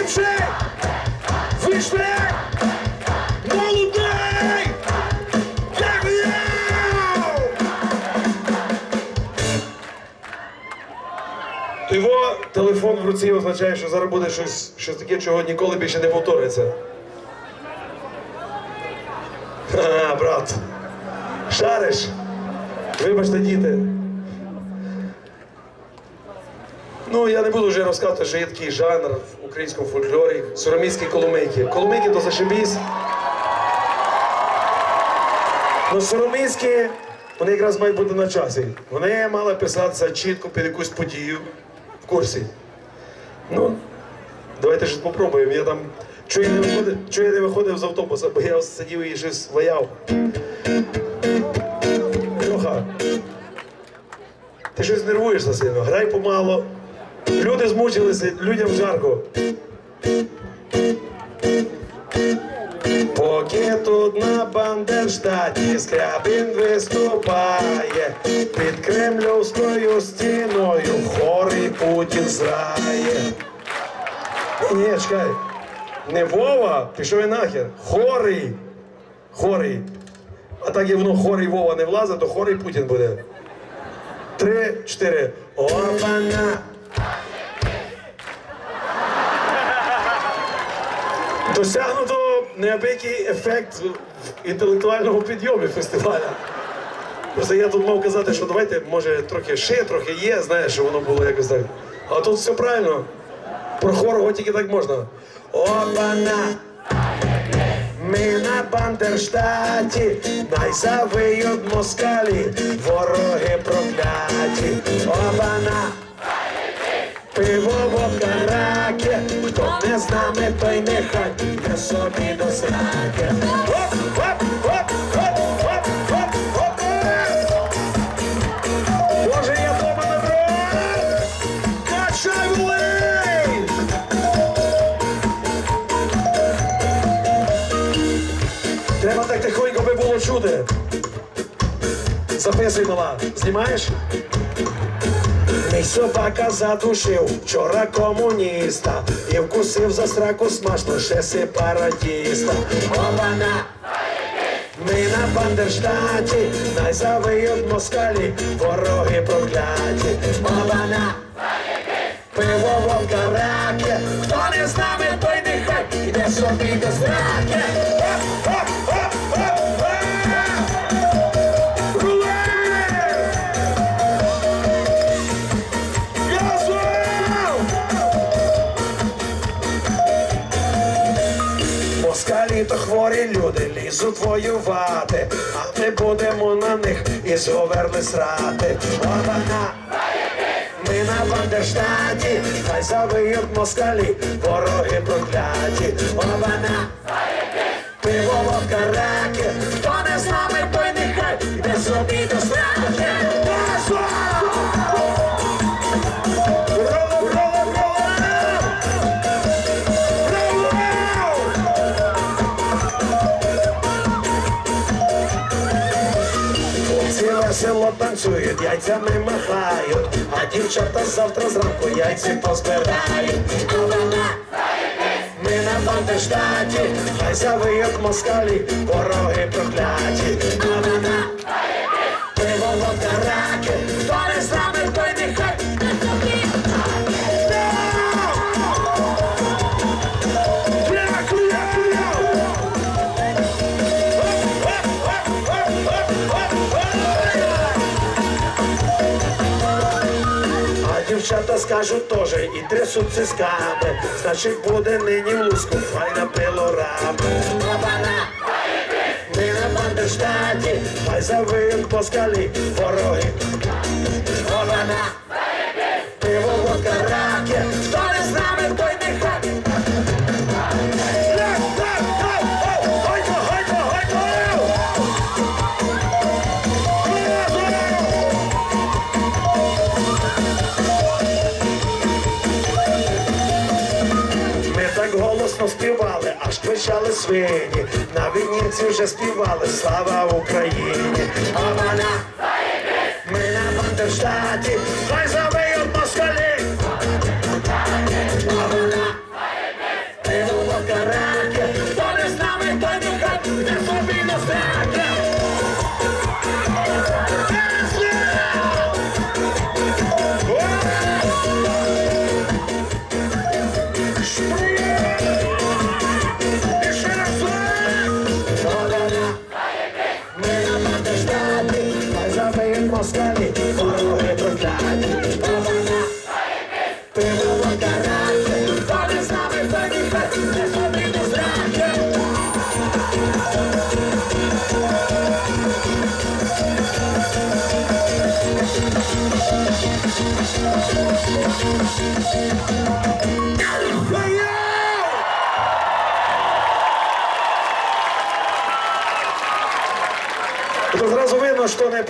Ліпший! Вийшли! Молодий! Дякую! Його телефон в руці означає, що зараз буде щось, щось таке, чого ніколи більше не повториться. Ха, брат. Шариш. Вибачте, діти. Ну, я не буду вже розказувати, що є такий жанр в українському фольклорі. Сороміські коломийки. Коломийки то зашибісь. Ну, сороміські, вони якраз мають бути на часі. Вони мали писатися чітко під якусь подію в курсі. Ну, давайте щось попробуємо. Я там чого я не виходив, я не виходив з автобуса, бо я сидів і щось. Льоха, ти щось нервуєшся сильно, грай помало. Люди змучилися, людям жарко. Поки тут на Бандерштаті Скрябін виступає, під кремлівською стіною хорий Путін зрає. Ні, чекай. Не Вова, пішов і нахер. Хорий. Хорий. А так як воно хорий Вова не влазить, то хорий Путін буде. Три, чотири. Опана. Досягнуто неабиякий ефект в інтелектуальному підйомі фестиваля. Просто я тут мав казати, що давайте, може, трохи ще, трохи є, знаєш, що воно було якось так. А тут все правильно. Про хорого тільки так можна. Опана! Ми на Бандерштаті, найзавиють москалі, вороги прокляті. Опана! Пиво водка раки, хто не з нами, той нехай не собі до сраки. Оп, оп, оп, оп, оп, оп, оп. Боже, я дома на брат! Качай влей! Треба так тихонько би було чути. Записуй, мала. Знімаєш? Мій собака задушив вчора комуніста і вкусив за сраку смачно ще сепаратіста. Обана! Ми на Бандерштаті, найзавиють москалі, вороги прокляті. Обана! Пиво вовка раки, хто не з нами, той нехай іде собі до зраки. То хворі люди лізуть воювати, а ми будемо на них і зговерли срати. Обана! Ми на Бандерштаті, хай завиють москалі, вороги прокляті. Обана! Пиво водка весело танцюють, яйцями махають, а дівчата завтра зранку яйці позбирають. Ми на Бандерштаті, хай завиють москалі, вороги прокляті. А вона скажуть теж і трясуться цисками, значить буде нині в луску файна пилорама. Обана! Ми на Бандерштаті, хай завиють москалі, вороги. Обана! Кричали свині. На винівці вже співали Слава Україні! А вона ми на Бандерштаті, хай завиють мозгами Вороги продати Повода Пиво карате Вони з нами поїхати Не потрібно Это сразу видно, что не